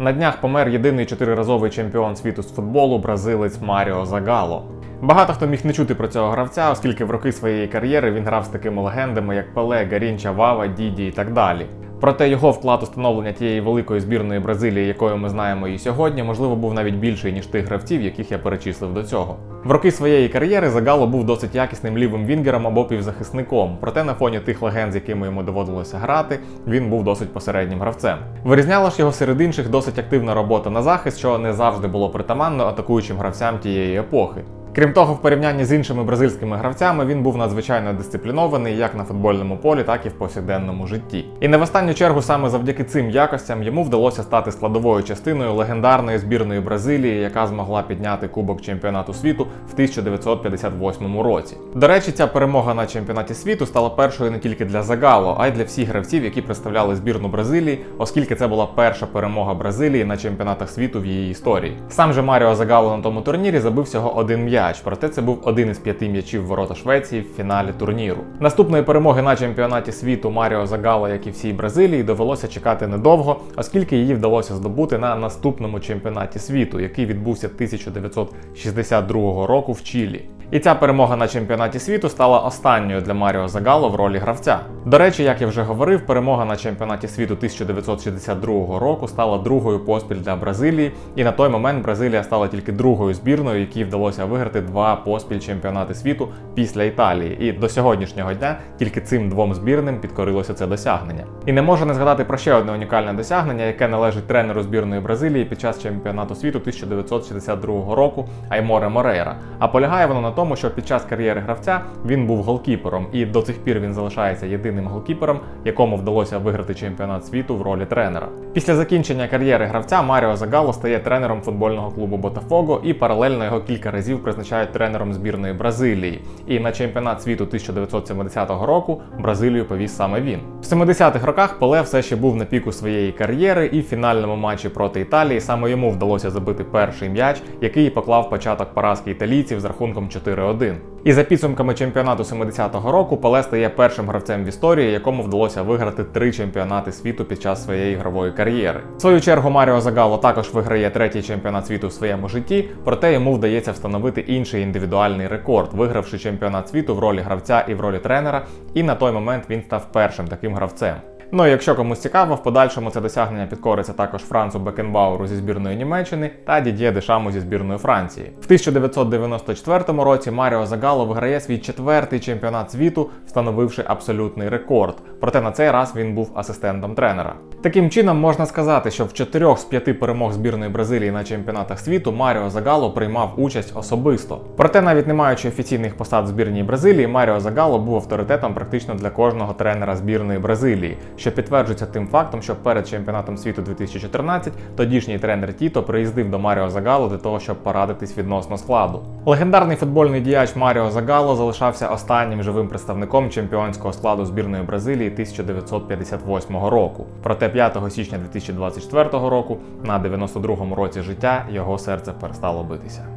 На днях помер єдиний чотириразовий чемпіон світу з футболу бразилець Маріо Загало. Багато хто міг не чути про цього гравця, оскільки в роки своєї кар'єри він грав з такими легендами, як Пеле, Гарінча, Вава, Діді і так далі. Проте його вклад у становлення тієї великої збірної Бразилії, якою ми знаємо її сьогодні, можливо, був навіть більший ніж тих гравців, яких я перечислив до цього. В роки своєї кар'єри Загало був досить якісним лівим вінгером або півзахисником. Проте на фоні тих легенд, з якими йому доводилося грати, він був досить посереднім гравцем. Вирізняла ж його серед інших досить активна робота на захист, що не завжди було притаманно атакуючим гравцям тієї епохи. Крім того, в порівнянні з іншими бразильськими гравцями він був надзвичайно дисциплінований як на футбольному полі, так і в повсякденному житті. І не в останню чергу саме завдяки цим якостям йому вдалося стати складовою частиною легендарної збірної Бразилії, яка змогла підняти Кубок чемпіонату світу в 1958 році. До речі, ця перемога на чемпіонаті світу стала першою не тільки для Загало, а й для всіх гравців, які представляли збірну Бразилії, оскільки це була перша перемога Бразилії на чемпіонатах світу в її історії. Сам же Маріо Загало на тому турнірі забив всього один м'яч, проте це був один із п'яти м'ячів ворота Швеції в фіналі турніру. Наступної перемоги на чемпіонаті світу Маріо Загало, як і всій Бразилії, довелося чекати недовго, оскільки її вдалося здобути на наступному чемпіонаті світу, який відбувся 1962 року в Чилі. І ця перемога на чемпіонаті світу стала останньою для Маріо Загало в ролі гравця. До речі, як я вже говорив, перемога на чемпіонаті світу 1962 року стала другою поспіль для Бразилії, і на той момент Бразилія стала тільки другою збірною, якій вдалося виграти два поспіль чемпіонати світу після Італії. І до сьогоднішнього дня тільки цим двом збірним підкорилося це досягнення. І не можу не згадати про ще одне унікальне досягнення, яке належить тренеру збірної Бразилії під час чемпіонату світу 1962 року Айморе Морейра. А полягає воно на тому, що під час кар'єри гравця він був голкіпером, і до цих пір він залишається єдиним голкіпером, якому вдалося виграти чемпіонат світу в ролі тренера. Після закінчення кар'єри гравця Маріо Загало стає тренером футбольного клубу Ботафого і паралельно його кілька разів призначають тренером збірної Бразилії. І на чемпіонат світу 1970 року Бразилію повіз саме він. В 70-х роках Пеле все ще був на піку своєї кар'єри, і в фінальному матчі проти Італії саме йому вдалося забити перший м'яч, який поклав початок поразки італійців з рахунком 4-1. І за підсумками чемпіонату 70-го року Пеле стає першим гравцем в історії, якому вдалося виграти три чемпіонати світу під час своєї ігрової кар'єри. В свою чергу Маріо Загало також виграє третій чемпіонат світу в своєму житті, проте йому вдається встановити інший індивідуальний рекорд, вигравши чемпіонат світу в ролі гравця і в ролі тренера. І на той момент він став першим таким гравцем. Ну і якщо комусь цікаво, в подальшому це досягнення підкориться також Францу Бекенбауру зі збірної Німеччини та Дід'є Дешаму зі збірної Франції. В 1994 році Маріо Загало виграє свій четвертий чемпіонат світу, встановивши абсолютний рекорд. Проте на цей раз він був асистентом тренера. Таким чином можна сказати, що в чотирьох з п'яти перемог збірної Бразилії на чемпіонатах світу Маріо Загало приймав участь особисто. Проте, навіть не маючи офіційних посад в Бразилії, Маріо Загало був авторитетом практично для кожного тренера збірної Бразилії, що підтверджується тим фактом, що перед чемпіонатом світу 2014 тодішній тренер Тіто приїздив до Маріо Загало для того, щоб порадитись відносно складу. Легендарний футбольний діяч Маріо Загало залишався останнім живим представником чемпіонського складу збірної Бразилії 1958 року. Проте 5 січня 2024 року, на 92-му році життя, його серце перестало битися.